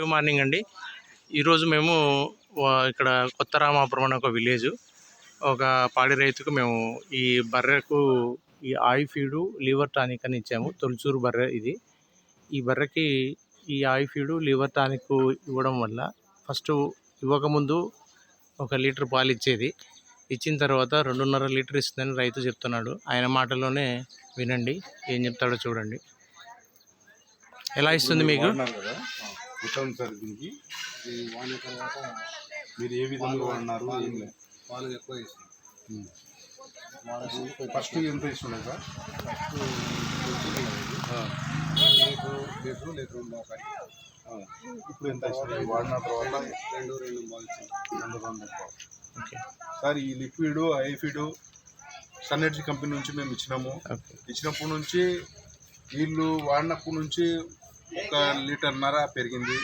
Good morning అండి. ఈరోజు మేము ఇక్కడ కొత్త రామాపురం అనే ఒక విలేజ్ ఒక పాడి రైతుకు మేము ఈ బర్రెకు ఈ ఆయి ఫీడు లివర్ టానిక్ అని ఇచ్చాము. తొలిచూరు బర్రె ఇది. ఈ బర్రెకి ఈ ఆయి ఫీడు లివర్ టానిక్ ఇవ్వడం వల్ల ఫస్ట్ ఇవ్వకముందు ఒక లీటర్ పాలు ఇచ్చేది. ఇచ్చిన తర్వాత రెండున్నర లీటర్ ఇస్తుందని రైతు చెప్తున్నాడు. ఆయన మాటలోనే వినండి ఏం చెప్తాడో చూడండి. ఎలా ఇస్తుంది మీకు? ఉత్తమ్ సార్ దీనికి. ఈ వాడిన తర్వాత మీరు ఏ విధంగా వాడినారు ఏం లేదు. పాలు ఎక్కువ. వాడకు ఫస్ట్ ఎంత ఇస్తుండే sir? First litre litre litre మోకాలి. ఇప్పుడు ఎంత ఇస్తుంది వాడిన తర్వాత రెండు రెండు రెండు రెండు సార్ ఈ లిక్విడ్ ఐఫిడ్ సన్నెడ్జీ కంపెనీ నుంచి మేము ఇచ్చినాము. ఇచ్చినప్పటి నుంచి వీళ్ళు వాడినప్పటి నుంచి ఒక లీటర్న్నర పెరిగింది.